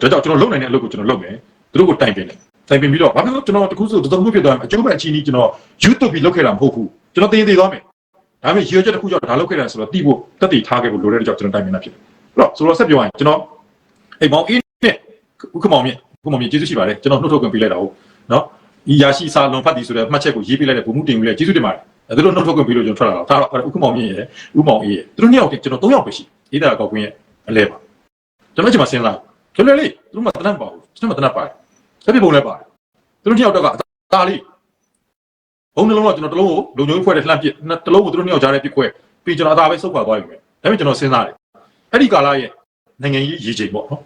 ဒါကြောင့်ကျွန်တော်လုံနိုင်တဲ့အလုပ်ကိုကျွန်တော်လုပ်မယ်သူတို့ကိုတိုင်ပင်တယ်တိုင်ပင်ပြီးတော့ဘာဖြစ်လို့ကျွန်တော်တခုဆိုတစုံမှုဖြစ်သွားရင်အကျိုးမဲ့အချင်းကြီးကျွန်တော် YouTube ပြီးလုပ်ခဲ့တာမဟုတ်ဘူးကျွန်တော်တင်းသေးသွားမယ်ဒါပေမဲ့ရေချက်တစ်ခုကြောင့်ဒါလုပ်ခဲ့တာဆိုတော့တိဖို့တက်တည်ထားခဲ့ဖို့လိုတဲ့ကြောင့်ကျွန်တော်တိုင်ပင်တာဖြစ်တယ်အဲ့တော့ဆိုတော့ဆက်ပြောရရင်ကျွန်တော်အိမ်မောင်အေးနဲ့ဥက္ကမောင်မြင့်ဥက္ကမောင်မြင့်ကျေးဇူးရှိပါတယ်ကျွန်တော်နှုတ်ထုတ်ခွင့်ပေးလိုက်တာဟုတ်နော်ဤရရှိစာလွန်ဖတ်သည်ဆိုတဲ့မှတ်ချက်ကိုရေးပေးလိုက်တဲ့ဘုံမှုတင်ပြီးလဲကျေးဇူးတင်ပါတယ်အဲဒါလို့နှုတ်ထုတ်ခွင့်ပေးလို့ကျွန်တော်ထွက်လာတာဒါတော့ဥက္ကမောင်မြင့်ရဲ့ဥမောင်အေးရဲ့သူတို့နှစ်ယောက်တည်းကျွန်တော်၃ယောက်ပဲရှိအေးတာကောက်ကွင်းရဲ့အလဲပါကျွန်တော်ဒီမှာစဉ်းစား ကျွလေလေးသူတို့မှတနတ်ပါဘူးကျွန်တော်မှတနတ်ပါတယ်ဆက်ပြပုံလည်းပါတယ်သူတို့နှစ်ယောက်တော့ကအသာလေးဘုံနှလုံးတော့ကျွန်တော်တလုံးကိုလုံချုံဖွဲ့တဲ့လှမ်းပစ်တလုံးကိုသူတို့နှစ်ယောက်ကြားထဲပစ်ခွဲပြီးကျွန်တော်အသာပဲစုပ်ခွာသွားပြီပဲဒါပေမဲ့ကျွန်တော်စဉ်းစားတယ်အဲ့ဒီကာလရဲ့နိုင်ငံရေးရေချိန်ပေါ့နော်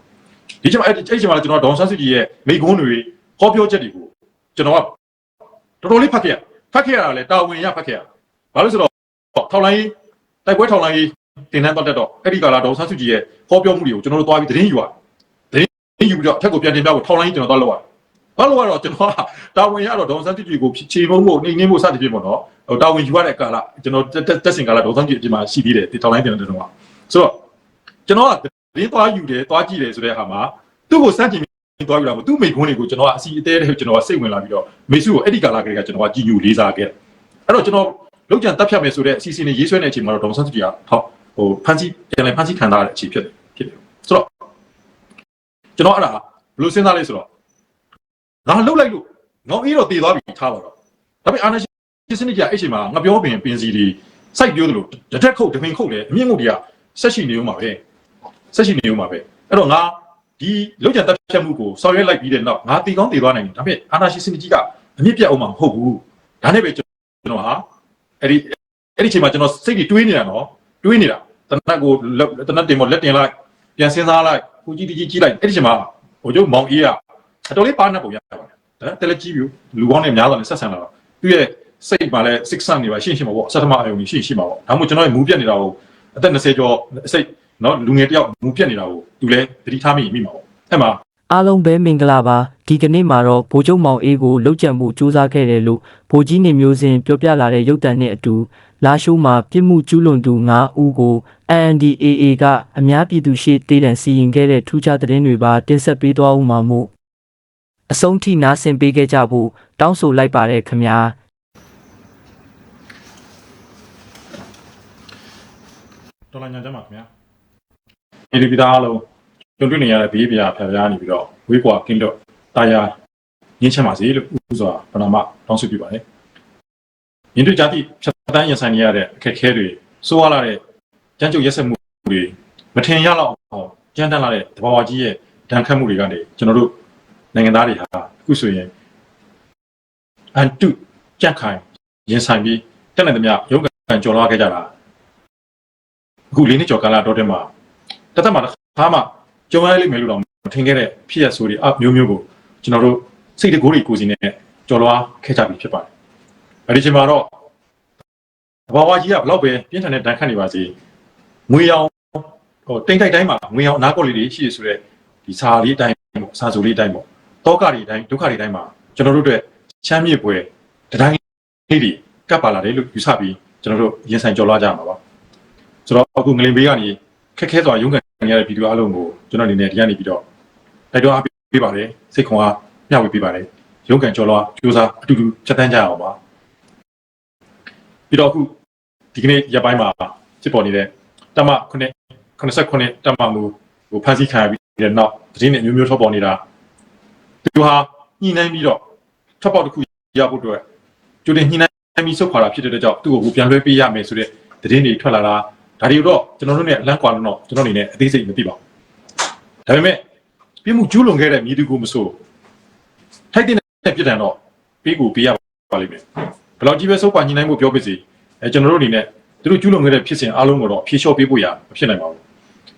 ဒီချိန်မှာအဲ့ဒီအဲ့ဒီချိန်မှာကျွန်တော်ဒေါန်ဆန်းစုကြည်ရဲ့မိကွန်းတွေဟောပြောချက်တွေကိုကျွန်တော်ကတော်တော်လေးဖတ်ခဲ့ရဖတ်ခဲ့ရတာလေတာဝန်ရဖတ်ခဲ့ရဘာလို့ဆိုတော့ထောက်လိုင်းတိုက်ပွဲထောက်လိုင်းတင်တန်းတော့တက်တော့အဲ့ဒီကာလဒေါန်ဆန်းစုကြည်ရဲ့ဟောပြောမှုတွေကိုကျွန်တော်တို့သွားပြီးသတင်းယူရသတင်း ယူပြီးတော့ထက်ကိုပြန်တင်ပြဖို့ထောက်လိုင်းကျွန်တော်သွားလောက်ရဘာလို့ကတော့ကျွန်တော်ကတာဝန်ရတော့ဒေါန်ဆန်းစုကြည်ကိုခြေမုံဖို့နှိမ့်နှင်းဖို့စသဖြင့်ပေါ့နော်ဟိုတာဝန်ယူရတဲ့ကာလကျွန်တော်တက်စင်ကာလဒေါန်ဆန်းစုကြည်အပြင်မှာရှိသေးတယ်ဒီထောက်လိုင်းတင်တဲ့တုန်းကဆိုတော့ကျွန်တော်ကသတင်းသွားယူတယ်သွားကြည့်တယ်ဆိုတဲ့အခါမှာသူ့ကိုစမ်းကြည့်သွားယူတာမဟုတ်သူ့မိခွန်းတွေကိုကျွန်တော်ကအစီအသေးတဲ့ကျွန်တော်ကစိတ်ဝင်လာပြီးတော့မေစုကိုအဲ့ဒီကာလကလေးကကျွန်တော်ကကြည်ညိုလေးစားခဲ့အဲ့တော့ကျွန်တော်လောက်ကျန်တက်ဖြတ်မယ်ဆိုတဲ့အစီအစဉ်တွေရေးဆွဲနေတဲ့အချိန်မှာတော့ဒေါန်ဆန်းစုကြည်ကဟောဟိုဖန်စီပြန်လဲဖန်စီခံထားတဲ့အချိန်ဖြစ်တယ်ဖြစ်တယ်ဆိုတော့ ကျွန်တော်အဲ့ဒါဘယ်လိုစဉ်းစားလဲဆိုတော့ငါလှုပ်လိုက်လို့ငေါအေးတော့တည်သွားပြီထားပါတော့ဒါပေမဲ့အာနာရှင်စနစ်ကအဲ့ချိန်မှာငါပြောပင်ပင်စီတွေစိုက်ပြောသလိုတစ်ထက်ခုတ်တစ်ပင်ခုတ်လေအမြင့်ငုတ်တွေကဆက်ရှိနေဦးမှာပဲဆက်ရှိနေဦးမှာပဲအဲ့တော့ငါဒီလောက်ကျန်တက်ဖြတ်မှုကိုဆောင်ရွက်လိုက်ပြီးတဲ့နောက်ငါတည်ကောင်းတည်သွားနိုင်တယ်ဒါပေမဲ့အာနာရှင်စနစ်ကြီးကအမြင့်ပြတ်အောင်မှာမဟုတ်ဘူးဒါနဲ့ပဲကျွန်တော်ဟာအဲ့ဒီအဲ့ဒီချိန်မှာကျွန်တော်စိတ်ကြီးတွေးနေတာနော်တွေးနေတာတနတ်ကိုတနတ်တင်မလက်တင်လိုက် ပြန်စဉ်းစားလိုက်ကိုကြီးကြီးကြီးလိုက်အဲ့ဒီချိန်မှာဟိုကျုပ်မောင်အေးကအတော်လေးပါနေပုံရပါတယ်ဒါတယ်လက်ကြီးပြီလူကောင်းနဲ့များစွာနဲ့ဆက်ဆံလာတော့သူရဲ့စိတ်မှာလည်း6ဆန်နေပါရှင်းရှင်းပါပေါ့ဆတ်ထမအယုံကြီးရှင်းရှင်းပါပေါ့ဒါမှမဟုတ်ကျွန်တော်ရဲ့မူးပြတ်နေတာကိုအသက်20ကျော်စိတ်နော်လူငယ်တယောက်မူးပြတ်နေတာကိုသူလည်းသတိထားမိမိမှာပေါ့အဲ့မှာအားလုံးပဲမင်္ဂလာပါဒီကနေ့မှာတော့ဗိုလ်ချုပ်မောင်အေးကိုလှုပ်ကြံမှုစူးစမ်းခဲ့တယ်လို့ဗိုလ်ကြီးနေမျိုးစဉ်ပြောပြလာတဲ့ရုပ်တံနဲ့အတူ လာရှိုးမှာပြစ်မှုကျူးလွန်သူ9ဦးကို ANDAA ကအများပြည်သူရှေ့တေးတံစီရင်ခဲ့တဲ့ထူးခြားသတင်းတွေပါတင်ဆက်ပေးသွားဦးမှာမို့အဆုံးထိနားဆင်ပေးခဲ့ကြဖို့တောင်းဆိုလိုက်ပါတယ်ခင်ဗျာတော်လိုင်းညာကျမ်းပါခင်ဗျာဒီဒီပီတာအားလုံးကြုံတွေ့နေရတဲ့ဘေးပြာဖျားဖျားနေပြီးတော့ဝေးကွာကင်းတော့တာယာငင်းချမ်းပါစေလို့ဥစွာပဏာမတောင်းဆိုပြပါတယ် ရင်တွေ့ကြသည့်ဖြတ်တန်းရင်ဆိုင်နေရတဲ့အခက်အခဲတွေစိုးရလာတဲ့ကြမ်းကြုတ်ရက်စက်မှုတွေမထင်ရတော့အောင်ကြမ်းတမ်းလာတဲ့တဘာဝကြီးရဲ့ဒဏ်ခတ်မှုတွေကနေကျွန်တော်တို့နိုင်ငံသားတွေဟာအခုဆိုရင်အန်တုကြက်ခိုင်ရင်ဆိုင်ပြီးတက်နေသမျှရုပ်ကံကြော်လွှားခဲ့ကြတာအခုလေးနှစ်ကျော်ကာလတော့တဲ့မှာတသက်မှာတစ်ခါမှကြုံရလိမ့်မယ်လို့တော့မထင်ခဲ့တဲ့ဖြစ်ရဆိုတွေအမျိုးမျိုးကိုကျွန်တော်တို့စိတ်တကိုးတွေကိုစီနဲ့ကြော်လွားခဲ့ကြပြီဖြစ်ပါတယ်။ အဲဒီချိန်မှာတော့တဘာဝကြီးကဘလောက်ပဲပြင်းထန်တဲ့ဒဏ်ခတ်နေပါစေငွေရောင်ဟိုတိမ်တိုက်တိုင်းမှာငွေရောင်အနာကောက်လေးတွေရှိရဆိုတဲ့ဒီစာလေးအတိုင်းပေါ့စာစုလေးအတိုင်းပေါ့တောကတွေအတိုင်းဒုက္ခတွေအတိုင်းမှာကျွန်တော်တို့အတွက်ချမ်းမြေ့ပွဲတတိုင်းလေးတွေကပ်ပါလာတယ်လို့ယူဆပြီးကျွန်တော်တို့ရင်ဆိုင်ကြော်လွားကြမှာပါဆိုတော့အခုငလင်ဘေးကနေခက်ခဲစွာရုန်းကန်နေရတဲ့ဗီဒီယိုအားလုံးကိုကျွန်တော်အနေနဲ့ဒီကနေပြီးတော့တိုက်တွန်းအားပေးပါတယ်စိတ်ခွန်အားမျှဝေပေးပါတယ်ရုန်းကန်ကြော်လွားကြိုးစားအတူတူချက်တန်းကြရအောင်ပါ ပြီးတော့အခုဒီကနေ့ရက်ပိုင်းမှာဖြစ်ပေါ်နေတဲ့တမ9 89တမမူဟိုဖန်ဆီးခံရပြီးတဲ့နောက်သတင်းတွေအမျိုးမျိုးထွက်ပေါ်နေတာသူဟာညှိနှိုင်းပြီးတော့ထွက်ပေါက်တစ်ခုရဖို့အတွက်ကြိုတင်ညှိနှိုင်းပြီးဆုတ်ခွာတာဖြစ်တဲ့အတွက်ကြောင့်သူ့ကိုပြန်လွှဲပေးရမယ်ဆိုတဲ့သတင်းတွေထွက်လာတာဒါတွေတော့ကျွန်တော်တို့ ਨੇ အလန့်ကွာလို့တော့ကျွန်တော်အနေနဲ့အသေးစိတ်မသိပါဘူးဒါပေမဲ့ပြမှုကျူးလွန်ခဲ့တဲ့မြည်သူကိုမဆိုထိုက်တဲ့ပြစ်ဒဏ်တော့ပေးကိုပေးရပါလိမ့်မယ် ဘယ်လောက်ကြီးပဲစုပ်ပါညှိနှိုင်းဖို့ပြောပါစေအဲကျွန်တော်တို့အနေနဲ့သူတို့ကျူးလွန်ခဲ့တဲ့ဖြစ်စဉ်အားလုံးကိုတော့ဖြေလျှော့ပေးဖို့ရမဖြစ်နိုင်ပါဘူး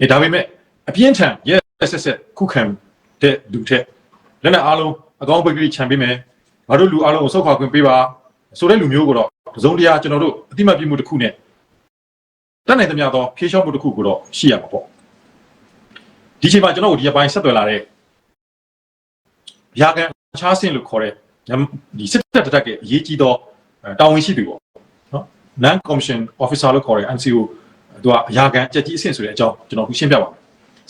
အဲဒါပေမဲ့အပြင်းထန်ရဲဆက်ဆက်ခုခံတဲ့လူထက်လက်နက်အားလုံးအကောင်းပိတ်ကလေးခြံပေးမယ်ငါတို့လူအားလုံးကိုစုပ်ခွာခွင့်ပေးပါဆိုတဲ့လူမျိုးကိုတော့တစုံတရာကျွန်တော်တို့အတိမတ်ပြမှုတစ်ခုနဲ့တက်နိုင်သမျှသောဖြေလျှော့မှုတစ်ခုကိုတော့ရှိရမှာပေါ့ဒီချိန်မှာကျွန်တော်တို့ဒီအပိုင်းဆက်သွယ်လာတဲ့ရာကန်ချားစင်လို့ခေါ်တဲ့ဒီစစ်တပ်တက်ကအရေးကြီးသော တာဝန်ရှိသူပေါ့နော် non commission officer လို့ခေါ်တဲ့ NCO သူကအရာကန်အကြက်ကြီးအဆင့်ဆိုတဲ့အကြောင်းကျွန်တော်ခုရှင်းပြပါမယ်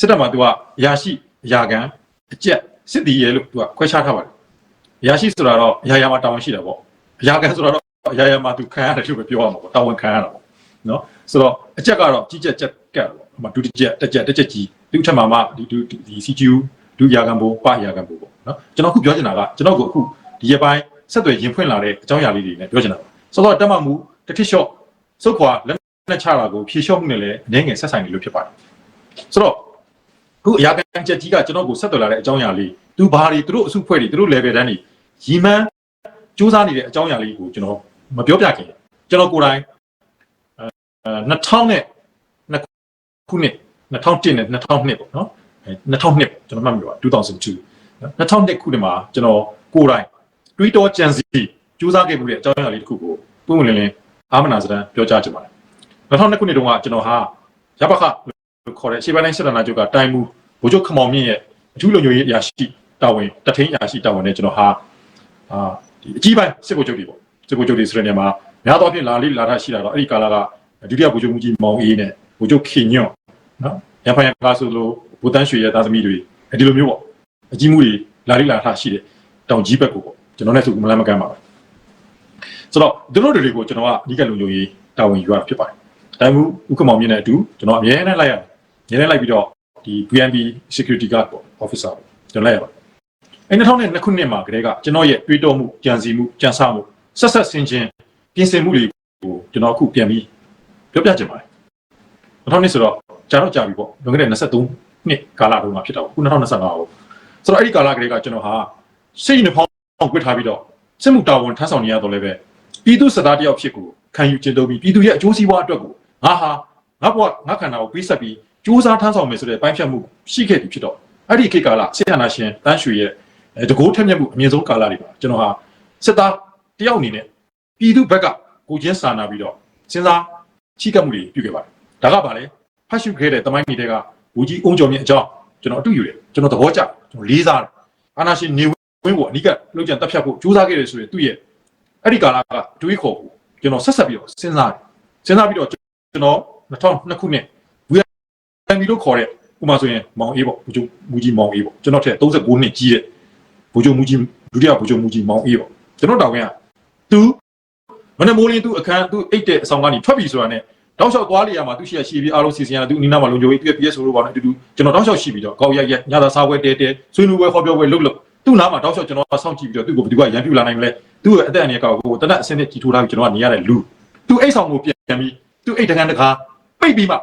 စစ်တပ်မှာသူကအရာရှိအရာကန်အကျက်စစ်တီရဲလို့သူကခွဲခြားထားပါတယ်အရာရှိဆိုတာတော့အရာရာမှာတာဝန်ရှိတာပေါ့အရာကန်ဆိုတာတော့အရာရာမှာသူခံရတယ်လို့ပဲပြောရမှာပေါ့တာဝန်ခံရတာပေါ့နော်ဆိုတော့အကျက်ကတော့ကြီးကျက်ချက်ကတ်ပေါ့အမှဒုတိယတက်ချက်တက်ချက်ကြီးသူ့ထက်မှာမှဒီဒီဒီ CGU ဒုရာကန်ဘိုးပရာကန်ဘိုးပေါ့နော်ကျွန်တော်အခုပြောချင်တာကကျွန်တော်ကအခုဒီရပိုင်း ဆက်သွယ်ရင်ဖွင့်လာတဲ့အကြောင်းအရာလေးတွေနဲ့ပြောချင်တာပါဆိုတော့တက်မှမှုတစ်ထစ်လျှော့စုတ်ခွာလက်နဲ့ချတာကိုဖြေလျှော့မှုနဲ့လည်းအနေငယ်ဆက်ဆိုင်နေလို့ဖြစ်ပါတယ်ဆိုတော့ခုအရာကန်ချက်ကြီးကကျွန်တော်ကိုဆက်သွယ်လာတဲ့အကြောင်းအရာလေးသူဘာတွေသူတို့အစုဖွဲ့တွေသူတို့ level တန်းတွေရီမန်းစူးစမ်းနေတဲ့အကြောင်းအရာလေးကိုကျွန်တော်မပြောပြခင်ကျွန်တော်ကိုယ်တိုင်အဲ2000နဲ့နှစ်ခုနှစ်2001နဲ့2002ပေါ့နော်အဲ2002ပေါ့ကျွန်တော်မှတ်မိပါ2002နော်2002ခုနှစ်မှာကျွန်တော်ကိုယ်တိုင် တွေးတောကြံစီစူးစမ်းခဲ့မှုတဲ့အကြောင်းအရာလေးတစ်ခုကိုပုံမှန်လင်းလင်းအာမနာစတန်ပြောကြားချင်ပါတယ်2002ခုနှစ်တုန်းကကျွန်တော်ဟာရပခလို့ခေါ်တဲ့ရှေ့ပိုင်းတိုင်းစစ်တပ်နာချုပ်ကတိုင်မှုဘိုးချုပ်ခမောင်မြင့်ရဲ့အထူးလုံခြုံရေးအရာရှိတာဝန်တထင်းအရာရှိတာဝန်နဲ့ကျွန်တော်ဟာအာဒီအကြီးပိုင်းစစ်ဗိုလ်ချုပ်တွေပေါ့စစ်ဗိုလ်ချုပ်တွေဆိုတဲ့နေရာမှာများသောအားဖြင့်လာလေးလာထရှိတာတော့အဲ့ဒီကာလကဒုတိယဗိုလ်ချုပ်မှုကြီးမောင်အေးနဲ့ဗိုလ်ချုပ်ခင်ညွန့်နော်ရန်ဖိုင်ကားဆိုလို့ဘူတန်းရွှေရဲ့သားသမီးတွေဒီလိုမျိုးပေါ့အကြီးမှုတွေလာလေးလာထရှိတဲ့တောင်ကြီးဘက်ကိုပေါ့ ကျွန်တော်နဲ့သူမလန်းမကမ်းပါပဲဆိုတော့ဒီလိုတွေကိုကျွန်တော်ကအဓိကလုံခြုံရေးတာဝန်ယူရတာဖြစ်ပါတယ်တိုင်မှုဥက္ကမောင်မြင့်နဲ့အတူကျွန်တော်အမြဲတမ်းလိုက်ရတယ်အမြဲတမ်းလိုက်ပြီးတော့ဒီ BNB security guard ပေါ့ officer ပေါ့ကျွန်တော်လိုက်ရပါတယ်အဲ2002ခုနှစ်မှာကတည်းကကျွန်တော်ရဲ့တွေးတောမှုကြံစည်မှုကြံစမှုဆက်ဆက်ဆင်ခြင်းပြင်ဆင်မှုတွေကိုကျွန်တော်အခုပြန်ပြီးပြောပြချင်ပါတယ်2000ဆိုတော့ကြာတော့ကြာပြီပေါ့လွန်ခဲ့တဲ့23နှစ်ကာလတုန်းကဖြစ်တာပေါ့အခု2025ပေါ့ဆိုတော့အဲ့ဒီကာလကတည်းကကျွန်တော်ဟာစိတ်နှဖောင်း ကွက်ထားပြီးတော့စစ်မှုတာဝန်ထမ်းဆောင်နေရတော့လည်းပဲပြည်သူစစ်သားတယောက်ဖြစ်ကိုခံယူကျင့်သုံးပြီးပြည်သူရဲ့အကျိုးစီးပွားအတွက်ကိုငါဟာငါဘဝငါခန္ဓာကိုပေးဆက်ပြီးစူးစမ်းထမ်းဆောင်မယ်ဆိုတဲ့ပိုင်းဖြတ်မှုရှိခဲ့ပြီဖြစ်တော့အဲ့ဒီခေတ်ကာလဆေးရနာရှင်တန်းရွှေရဲ့အဲတကိုးထက်မြက်မှုအမြင့်ဆုံးကာလတွေပါကျွန်တော်ဟာစစ်သားတယောက်အနေနဲ့ပြည်သူဘက်ကကိုချင်းစာနာပြီးတော့စဉ်းစားချိကပ်မှုတွေပြုခဲ့ပါတယ်ဒါကပါလေဖတ်ရှုခဲ့တဲ့တမိုင်းတွေကဘူကြီးအုံကျော်မြင့်အကြောင်းကျွန်တော်အတူယူတယ်ကျွန်တော်သဘောကျကျွန်တော်လေးစားတယ်အာနာရှင်နေ ဝင်းကိုအနိကလောက်ကျန်တက်ဖြတ်ဖို့ကြိုးစားခဲ့တယ်ဆိုရင်သူ့ရဲ့အဲ့ဒီကာလကတွေးခေါ်ဖို့ကျွန်တော်ဆက်ဆက်ပြီးတော့စဉ်းစားတယ်စဉ်းစားပြီးတော့ကျွန်တော်2002ခုနှစ်ဘူရန်မီလို့ခေါ်တဲ့ဥပမာဆိုရင်မောင်အေးပေါ့ဘူဂျူမူကြီးမောင်အေးပေါ့ကျွန်တော်ထက်39နှစ်ကြီးတဲ့ဘူဂျူမူကြီးဒုတိယဘူဂျူမူကြီးမောင်အေးပေါ့ကျွန်တော်တောင်ဝင်ကသူမနေ့မိုးလင်းသူအခန်းသူအိတ်တဲ့အဆောင်ကနေထွက်ပြီဆိုတာနဲ့တောက်လျှောက်သွားလေရမှာသူရှိရရှိပြီးအားလုံးစီစဉ်ရသူအနီးနားမှာလုံခြုံရေးပြည့်ပြည့်ဆိုလို့ပါနဲ့အတူတူကျွန်တော်တောက်လျှောက်ရှိပြီးတော့ကောက်ရက်ရက်ညသာစားပွဲတဲတဲဆွေးနွေးပွဲခေါ်ပြောပွဲလုပ်လို့ သူ့နားမှာတောက်လျှောက်ကျွန်တော်စောင့်ကြည့်ပြီးတော့သူ့ကိုဘယ်သူကရန်ပြူလာနိုင်မလဲသူ့ရဲ့အသက်အန္တရာယ်ကောက်ကိုတနက်အစင်းနဲ့ကြီးထိုးထားပြီးကျွန်တော်ကနေရတဲ့လူသူအိတ်ဆောင်ကိုပြန်ပြီးသူအိတ်တကန်တကာပိတ်ပြီးမှ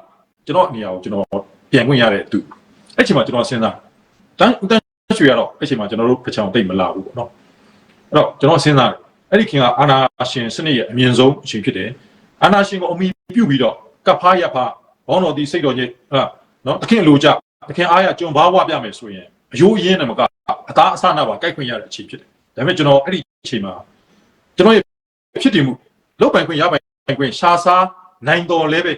ကျွန်တော်အနေအရာကိုကျွန်တော်ပြန်ခွင့်ရတဲ့သူအဲ့ချိန်မှာကျွန်တော်စဉ်းစားတန်းတန်းရွှေရတော့အဲ့ချိန်မှာကျွန်တော်တို့ကချောင်တိတ်မလာဘူးပေါ့နော်အဲ့တော့ကျွန်တော်စဉ်းစားအဲ့ဒီခင်ကအာနာရှင်စနစ်ရဲ့အမြင့်ဆုံးအချိန်ဖြစ်တယ်အာနာရှင်ကိုအမိပြုတ်ပြီးတော့ကပ်ဖားရဖားဘောင်းတော်ဒီစိတ်တော်ကြီးဟာနော်တခင်လိုကြတခင်အားရကျွန်ဘာဝပြမယ်ဆိုရင် အယိုးအရင်းနဲ့မကအသားအဆနာပါကြိုက်ခွင့်ရတဲ့အချိန်ဖြစ်တယ်ဒါပေမဲ့ကျွန်တော်အဲ့ဒီအချိန်မှာကျွန်တော်ရဲ့ဖြစ်တည်မှုလောက်ပိုင်ခွင့်ရပိုင်ခွင့်ရှာစားနိုင်တော်လဲပဲ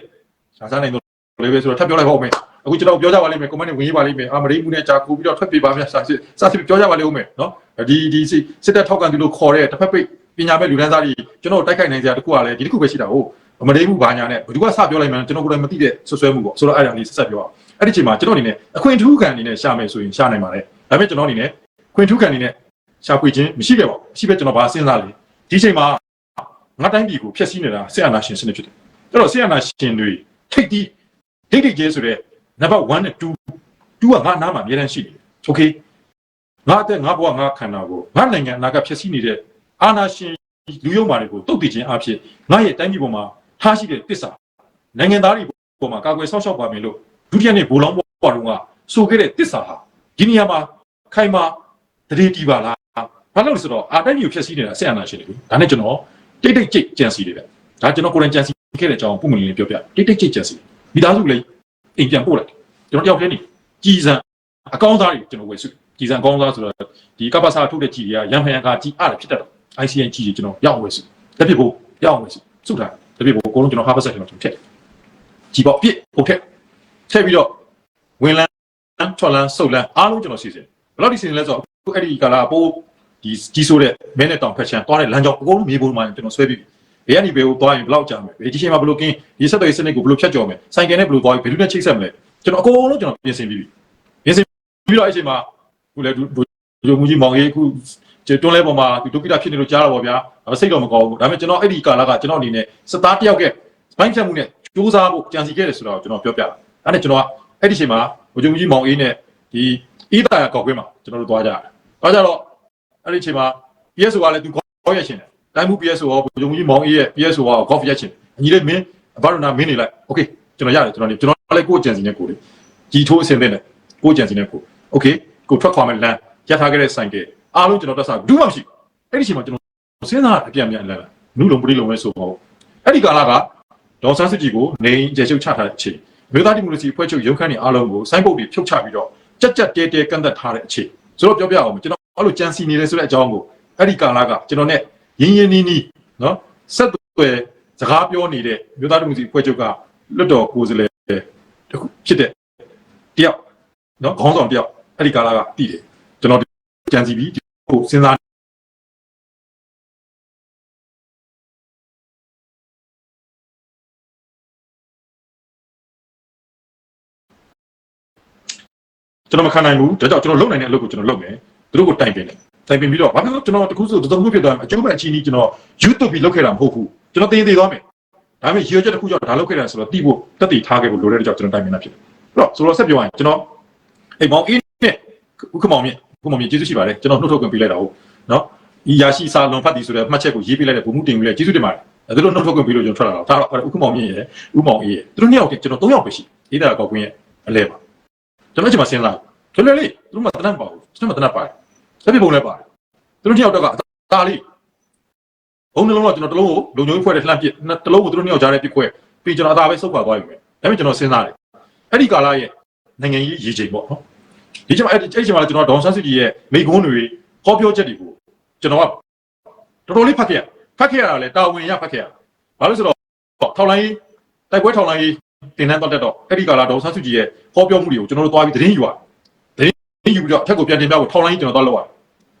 ရှာစားနိုင်တော်လဲပဲဆိုတော့ထပ်ပြောလိုက်ပါဦးမယ်အခုကျွန်တော်ပြောကြပါလိမ့်မယ် comment ဝင်ရေးပါလိမ့်မယ်အာမရိမှုနဲ့ကြာကူပြီးတော့ထွက်ပြေးပါများစာစစ်စာစစ်ပြောကြပါလိမ့်ဦးမယ်နော်ဒီဒီစစ်တပ်ထောက်ကန်သူလို့ခေါ်တဲ့တစ်ဖက်ပိတ်ပညာမဲ့လူဒန်းစားတွေကျွန်တော်တိုက်ခိုက်နိုင်စရာတခုကလည်းဒီတစ်ခုပဲရှိတာဟုတ်အမရိမှုဘာညာနဲ့ဘယ်သူကစပြောလိုက်မှန်းကျွန်တော်ကိုယ်တိုင်မသိတဲ့ဆွဆွဲမှုပေါ့ဆိုတော့အဲ့ဒါလေးဆက်ဆက်ပြောအောင် အဲ့ဒီချိန်မှာကျွန်တော်အနေနဲ့အခွင့်ထူးခံအနေနဲ့ရှာမယ်ဆိုရင်ရှာနိုင်ပါတယ်ဒါပေမဲ့ကျွန်တော်အနေနဲ့ခွင့်ထူးခံအနေနဲ့ရှာဖွေခြင်းမရှိခဲ့ပါဘူးမရှိပဲကျွန်တော်ဘာစဉ်းစားလဲဒီချိန်မှာငါတိုင်းပြည်ကိုဖျက်ဆီးနေတာဆက်အာဏာရှင်စနစ်ဖြစ်တယ်အဲ့တော့ဆက်အာဏာရှင်တွေထိတ်တီးဒိတ်ဒိတ်ကျဲဆိုတဲ့ number 1နဲ့2 2ကငါနားမှာအများတန်းရှိနေတယ် okay ငါအသက်ငါဘဝငါခန္ဓာကိုငါနိုင်ငံအနာကဖြစ်စီနေတဲ့အာနာရှင်လူယုံမာတွေကိုတုတ်တည်ခြင်းအဖြစ်ငါရဲ့တိုင်းပြည်ပေါ်မှာထားရှိတဲ့တစ္ဆာနိုင်ငံသားတွေပေါ်မှာကာကွယ်ဆောက်ရှောက်ပါမယ်လို့ ဒုတိယနေ့ဘိုးလောင်းဘွားတော်ကဆိုခဲ့တဲ့တစ္ဆာဟာဒီနေရာမှာခိုင်မာတရေတီပါလားဘာလို့လဲဆိုတော့အာတိုင်းပြည်ကိုဖျက်ဆီးနေတာဆက်အာနာရှင်တွေဒါနဲ့ကျွန်တော်တိတ်တိတ်ကြိတ်ကြံစီတယ်ဗျဒါကျွန်တော်ကိုယ်တိုင်ကြံစီခဲ့တဲ့အကြောင်းပုံမှန်လေးပြောပြတိတ်တိတ်ကြိတ်ကြံစီမိသားစုလေးအိမ်ပြန်ပို့လိုက်ကျွန်တော်တယောက်တည်းနေကြည်စံအကောင်းသားတွေကျွန်တော်ဝယ်စုကြည်စံအကောင်းသားဆိုတော့ဒီကပ္ပစာထုတ်တဲ့ကြည်တွေကရန်ဖန်ရန်ကကြည်အားဖြစ်တတ်တော့ ICN ကြည်တွေကျွန်တော်ရောက်ဝယ်စုလက်ဖြစ်ဖို့ရောက်ဝယ်စုစုထားလက်ဖြစ်ဖို့အကုန်လုံးကျွန်တော်ဟာပတ်ဆက်ကျွန်တော်ထည့်ကြည်ပေါ့ပြစ်ဟုတ်ထက် ထည့်ပြီးတော့ဝင်လန်းထွက်လန်းဆုတ်လန်းအားလုံးကျွန်တော်စီစဉ်ဘယ်လောက်ဒီစီစဉ်လဲဆိုတော့အခုအဲ့ဒီကာလာပိုးဒီကြီးဆိုးတဲ့မဲနဲ့တောင်ဖက်ချန်သွားတဲ့လမ်းကြောင်းအကုန်လုံးမြေပုံမှာကျွန်တော်ဆွဲပြီးဘယ်ကနေဘယ်ကိုသွားရင်ဘယ်လောက်ကြာမလဲဘယ်ဒီချိန်မှာဘယ်လိုကင်းဒီဆက်သွယ်ရေးစနစ်ကိုဘယ်လိုဖြတ်ကျော်မလဲဆိုင်ကယ်နဲ့ဘယ်လိုသွားပြီးဘယ်လိုနဲ့ချိတ်ဆက်မလဲကျွန်တော်အကုန်လုံးကျွန်တော်ပြင်ဆင်ပြီးပြီပြင်ဆင်ပြီးတော့အဲ့ချိန်မှာခုလည်းဒုဒုဒုမူကြီးမောင်အေးအခုကျတွန်းလဲပေါ်မှာဒုက္ခိတဖြစ်နေလို့ကြားတော့ဗောဗျာဒါစိတ်တော့မကောင်းဘူးဒါပေမဲ့ကျွန်တော်အဲ့ဒီကာလကကျွန်တော်အနေနဲ့စသားတယောက်ကဘိုင်းချက်မှုနဲ့စူးစမ်းဖို့ကြံစီခဲ့တယ်ဆိုတော့ကျွန်တော်ပြောပြတာ ဒါနဲ့ကျွန်တော်ကအဲ့ဒီချိန်မှာဗိုလ်ချုပ်ကြီးမောင်အေးနဲ့ဒီအီးတာကောက်ကွင်းမှာကျွန်တော်တို့သွားကြတယ်။သွားကြတော့အဲ့ဒီချိန်မှာ PSO ကလည်းသူကောက်ရရှင်တယ်။တိုင်းမှု PSO ရောဗိုလ်ချုပ်ကြီးမောင်အေးရဲ့ PSO ရောကောက်ရရှင်။အညီလေးမင်းအဘရနာမင်းနေလိုက်။ Okay ကျွန်တော်ရတယ်ကျွန်တော်နေကျွန်တော်လည်းကိုယ့်အကြံစီနဲ့ကိုယ်လေကြီးထိုးအစင်တဲ့နဲ့ကိုယ့်အကြံစီနဲ့ကိုယ် Okay ကိုထွက်ခွာမယ်လမ်းရထားခဲ့တဲ့ဆိုင်ကအားလုံးကျွန်တော်တက်စားဘူးမှမရှိဘူး။အဲ့ဒီချိန်မှာကျွန်တော်စဉ်းစားအပြန်ပြန်လဲလာ။နုလုံးပရိလုံးပဲဆိုတော့အဲ့ဒီကာလကဒေါ်ဆန်းစစ်ကြည်ကိုနေအကျချုပ်ချထားတဲ့အချိန် မြို့သားဒီမိုကရေစီအဖွဲ့ချုပ်ရုံးခန်းနေအားလုံးကိုစိုင်းပုတ်တွေဖြုတ်ချပြီးတော့ကြက်ကြက်တဲတဲကန့်သက်ထားတဲ့အချိန်ဆိုတော့ပြောပြအောင်ကျွန်တော်အဲ့လိုကြံစီနေတယ်ဆိုတဲ့အကြောင်းကိုအဲ့ဒီကာလကကျွန်တော်နဲ့ရင်းရင်းနီးနီးနော်ဆက်သွယ်စကားပြောနေတဲ့မြို့သားဒီမိုကရေစီအဖွဲ့ချုပ်ကလွတ်တော်ကိုယ်စားလှယ်တခုဖြစ်တဲ့တယောက်နော်ခေါင်းဆောင်တယောက်အဲ့ဒီကာလကတည်တယ်ကျွန်တော်ကြံစီပြီးကိုစဉ်းစား ကျွန်တော်မခံနိုင်ဘူးဒါကြောင့်ကျွန်တော်လုပ်နိုင်တဲ့အလုပ်ကိုကျွန်တော်လုပ်မယ်သူတို့ကိုတိုင်ပင်တယ်တိုင်ပင်ပြီးတော့ဘာဖြစ်လို့ကျွန်တော်တခုဆိုတစုံမှုဖြစ်သွားမှာအကျိုးမဲ့အချင်းကြီးကျွန်တော် YouTube ပြီးလုပ်ခဲ့တာမဟုတ်ဘူးကျွန်တော်တင်သေးသွားမယ်ဒါပေမဲ့ရည်ရွယ်ချက်တစ်ခုကြောင့်ဒါလုပ်ခဲ့တာဆိုတော့တိဖို့တက်တည်ထားခဲ့ဖို့လိုတဲ့ကြောင့်ကျွန်တော်တိုင်ပင်တာဖြစ်တယ်အဲ့တော့ဆိုတော့ဆက်ပြောရရင်ကျွန်တော်အိမ်မောင်အင်းနဲ့ဥက္ကမောင်မြင့်ဥက္ကမောင်မြင့်ကျေးဇူးရှိပါတယ်ကျွန်တော်နှုတ်ထုတ်ခွင့်ပေးလိုက်တာဟုတ်နော်ဒီရရှိစာလွန်ဖတ်သည်ဆိုတဲ့မှတ်ချက်ကိုရေးပေးလိုက်တဲ့ဘုံမှုတင်ပြီးလဲကျေးဇူးတင်ပါတယ်အဲဒါလို့နှုတ်ထုတ်ခွင့်ပေးလို့ကျွန်တော်ထွက်လာတာဒါတော့ဥက္ကမောင်မြင့်ရဲ့ဥမောင်အေးရဲ့သူတို့နှစ်ယောက်တည်းကျွန်တော်၃ယောက်ပဲရှိအေးတာကောက်ကွင်းရဲ့အလဲပါ ကျွန်တော်ချိန်မှာစဉ်းစားလွယ်လွယ်လေးသူတို့မှတနတ်ပါဘူးကျွန်တော်မှတနတ်ပါတယ်လက်ပြပုံလည်းပါတယ်သူတို့နှစ်ယောက်တော့ကအသားလေးဘုံနှလုံးတော့ကျွန်တော်တလုံးကိုလုံချုံဖွဲ့တဲ့လှမ်းပစ်တလုံးကိုသူတို့နှစ်ယောက်ကြားထဲပစ်ခွဲပြီးကျွန်တော်အသာပဲစုပ်ခွာသွားပြီပဲဒါပေမဲ့ကျွန်တော်စဉ်းစားတယ်အဲ့ဒီကာလရဲ့နိုင်ငံရေးရေချိန်ပေါ့နော်ဒီချိန်မှာအဲ့ဒီအဲ့ဒီချိန်မှာကျွန်တော်ဒေါန်ဆန်းစုကြည်ရဲ့မိကုန်းတွေဟောပြောချက်တွေကိုကျွန်တော်ကတော်တော်လေးဖတ်ခဲ့ရဖတ်ခဲ့ရတာလေတာဝန်ရဖတ်ခဲ့ရဘာလို့ဆိုတော့ထောက်လိုင်းတိုက်ပွဲထောက်လိုင်း တင်တန်းတော့တက်တော့အဲ့ဒီကာလဒေါန်ဆန်းစုကြည်ရဲ့ဟောပြောမှုတွေကိုကျွန်တော်တို့သွားပြီးသတင်းယူရသတင်းယူပြီးတော့အထက်ကိုပြန်တင်ပြဖို့ထောက်လိုင်းကျွန်တော်သွားလောက်ရ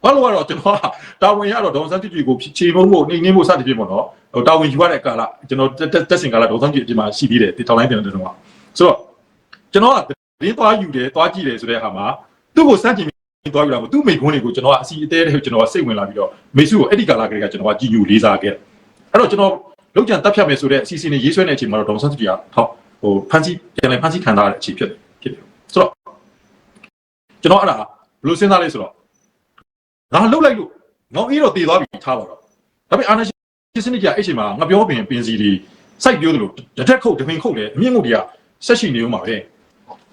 ဘာလို့ကတော့ကျွန်တော်ကတာဝန်ရတော့ဒေါန်ဆန်းစုကြည်ကိုခြေမုံဖို့နှိမ့်နှင်းဖို့စသဖြင့်ပေါ့နော်ဟိုတာဝန်ယူရတဲ့ကာလကျွန်တော်တက်စင်ကာလဒေါန်ဆန်းစုကြည်ဒီမှာရှိသေးတယ်ဒီထောက်လိုင်းတင်တဲ့တုန်းကဆိုတော့ကျွန်တော်ကသတင်းသွားယူတယ်သွားကြည့်တယ်ဆိုတဲ့ဟာမှာသူ့ကိုစန့်ကျင်ပြီးသွားယူတာမဟုတ်သူ့မိခွန်းတွေကိုကျွန်တော်ကအစီအသေးတဲ့ကျွန်တော်ကစိတ်ဝင်လာပြီးတော့မေစုကိုအဲ့ဒီကာလကလေးကကျွန်တော်ကကြည်ညိုလေးစားခဲ့အဲ့တော့ကျွန်တော်လောက်ကျန်တက်ဖြတ်မယ်ဆိုတဲ့အစီအစဉ်တွေရေးဆွဲနေတဲ့အချိန်မှာတော့ဒေါန်ဆန်းစုကြည်ကဟော ဟိုဖန်စီပြန်လည်ဖန်စီခံထားတဲ့အချိန်ဖြစ်တယ်ဖြစ်တယ်ဆိုတော့ကျွန်တော်အဲ့ဒါဘယ်လိုစဉ်းစားလဲဆိုတော့ငါလှုပ်လိုက်လို့ငေါအေးတော့တည်သွားပြီထားပါတော့ဒါပေမဲ့အာနာရှင်စနစ်ကြီးအဲ့ချိန်မှာငါပြောပင်ပင်စီတွေစိုက်ပြောသလိုတစ်ထက်ခုတ်တစ်ပင်ခုတ်တယ်အမြင့်ငုတ်တွေကဆက်ရှိနေဦးမှာပဲ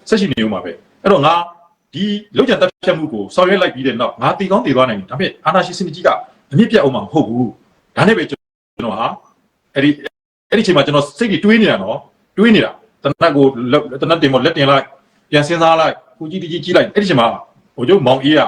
ဆက်ရှိနေဦးမှာပဲအဲ့တော့ငါဒီလောက်ကျန်တက်ဖြတ်မှုကိုဆောင်ရွက်လိုက်ပြီးတဲ့နောက်ငါတည်ကောင်းတည်သွားနိုင်တယ်ဒါပေမဲ့အာနာရှင်စနစ်ကြီးကအမြင့်ပြတ်အောင်မှာမဟုတ်ဘူးဒါနဲ့ပဲကျွန်တော်ဟာအဲ့ဒီအဲ့ဒီချိန်မှာကျွန်တော်စိတ်တွေတွေးနေတာနော်တွေးနေတာ တနတ်ကိုတနတ်တင်မလက်တင်လိုက်ပြန်စဉ်းစားလိုက်ကိုကြီးတီကြီးကြီးလိုက်အဲ့ဒီချိန်မှာဟိုကျုပ်မောင်အေးက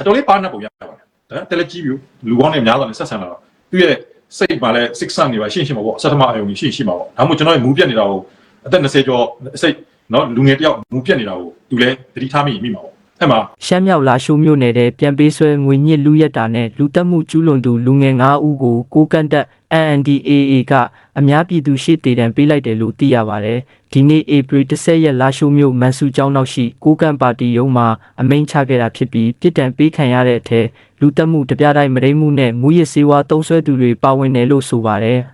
အတော်လေးပါနေပုံရပါတယ်ဒါတယ်လက်ကြီးပြီးလူကောင်းနဲ့များစွာနဲ့ဆက်ဆံလာတော့သူ့ရဲ့စိတ်မှာလည်း six sun နေပါရှင်းရှင်းပါပေါ့အစတမအယုံကြီးရှင်းရှင်းပါပေါ့ဒါမှမဟုတ်ကျွန်တော်ရဲ့မူးပြတ်နေတာကိုအသက်20ကျော်စိတ်နော်လူငယ်တယောက်မူးပြတ်နေတာကိုသူလည်းသတိထားမိမိမှာပေါ့ အဲ့မှာရှမ်းမြောက်လာရှိုးမြို့နယ်တဲ့ပြန်ပေးဆွဲငွေညစ်လူရက်တာနဲ့လူတက်မှုကျူးလွန်သူလူငယ်9ဦးကိုကိုကန့်တက် NNDAA ကအများပြည်သူရှေ့တေတံပေးလိုက်တယ်လို့သိရပါတယ်။ဒီနေ့ဧပြီ10ရက်လာရှိုးမြို့မန်ဆူကျောင်းနောက်ရှိကိုကန့်ပါတီရုံးမှာအမိန့်ချခဲ့တာဖြစ်ပြီးပြစ်ဒဏ်ပေးခံရတဲ့အထက်လူတက်မှုတပြားတိုင်းမရိမှုနဲ့မူရစ်စေဝါတုံးဆွဲသူတွေပါဝင်တယ်လို့ဆိုပါတယ်။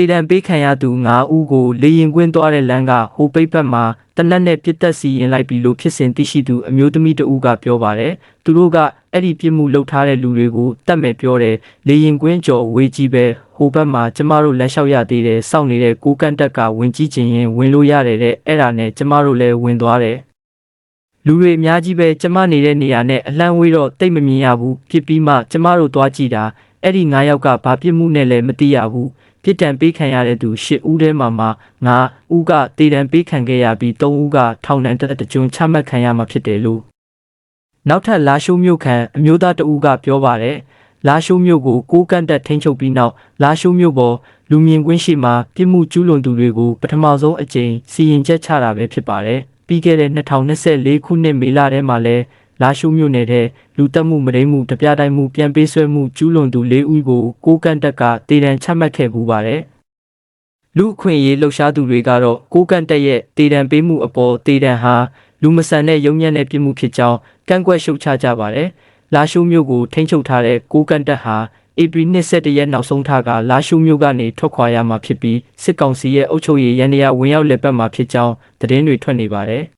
တေတံပေးခံရသူ9ဦးကိုလေရင်ကွင်းသွားတဲ့လမ်းကဟိုပိတ်ဘက်မှာတနက်နဲ့ပြစ်တက်စီရင်လိုက်ပြီးလို့ဖြစ်စဉ်သိရှိသူအမျိုးသမီးတဦးကပြောပါတယ်။သူတို့ကအဲ့ဒီပြစ်မှုလုပ်ထားတဲ့လူတွေကိုတတ်မဲ့ပြောတယ်လေရင်ကွင်းကျော်ဝေးကြီးပဲဟိုဘက်မှာကျမတို့လက်လျှောက်ရသေးတယ်စောင့်နေတဲ့ကိုကန့်တက်ကဝင်ကြည့်ခြင်းရင်ဝင်လို့ရတယ်တဲ့အဲ့ဒါနဲ့ကျမတို့လည်းဝင်သွားတယ်။လူတွေအများကြီးပဲကျမနေတဲ့နေရာနဲ့အလန့်ဝေးတော့တိတ်မမြင်ရဘူးဖြစ်ပြီးမှကျမတို့သွားကြည့်တာအဲ့ဒီ9ယောက်ကဘာပြစ်မှုနဲ့လဲမသိရဘူး ပြစ်ဒဏ်ပေးခံရတဲ့သူ10ဦးထဲမှာမှ9ဦးကတေတံပေးခံခဲ့ရပြီး3ဦးကထောင်ဒဏ်တစ်ကြွချမှတ်ခံရမှာဖြစ်တယ်လို့နောက်ထပ်လာရှိုးမြို့ခံအမျိုးသားတဦးကပြောပါတယ်လာရှိုးမြို့ကိုကိုးကန့်တက်ထိန်းချုပ်ပြီးနောက်လာရှိုးမြို့ပေါ်လူမြင်ကွင်းရှိမှာပြစ်မှုကျူးလွန်သူတွေကိုပထမဆုံးအကြိမ်စီရင်ချက်ချတာပဲဖြစ်ပါတယ်ပြီးခဲ့တဲ့2024ခုနှစ်မေလထဲမှာလဲ လာရှုမြို့နယ်တဲ့လူတက်မှုမရိမှုတပြားတိုင်းမှုပြန်ပေးဆွဲမှုကျူးလွန်သူ၄ဦးကိုကိုကန့်တက်ကတေတံချမှတ်ခဲ့ပူပါတယ်လူအခွင့်အရေးလှုပ်ရှားသူတွေကတော့ကိုကန့်တက်ရဲ့တေတံပေးမှုအပေါ်တေတံဟာလူမဆန်တဲ့ရုံညံ့တဲ့ပြစ်မှုဖြစ်ကြောင်းကန့်ကွက်ရှုတ်ချကြပါတယ်။လာရှိုးမြို့ကိုထိန်းချုပ်ထားတဲ့ကိုကန်တက်ဟာဧပြီ22ရက်နောက်ဆုံးထားကလာရှိုးမြို့ကနေထွက်ခွာရမှာဖြစ်ပြီးစစ်ကောင်စီရဲ့အုပ်ချုပ်ရေးရန်ရာဝင်ရောက်လက်ပတ်မှာဖြစ်ကြောင်းသတင်းတွေထွက်နေပါတယ်။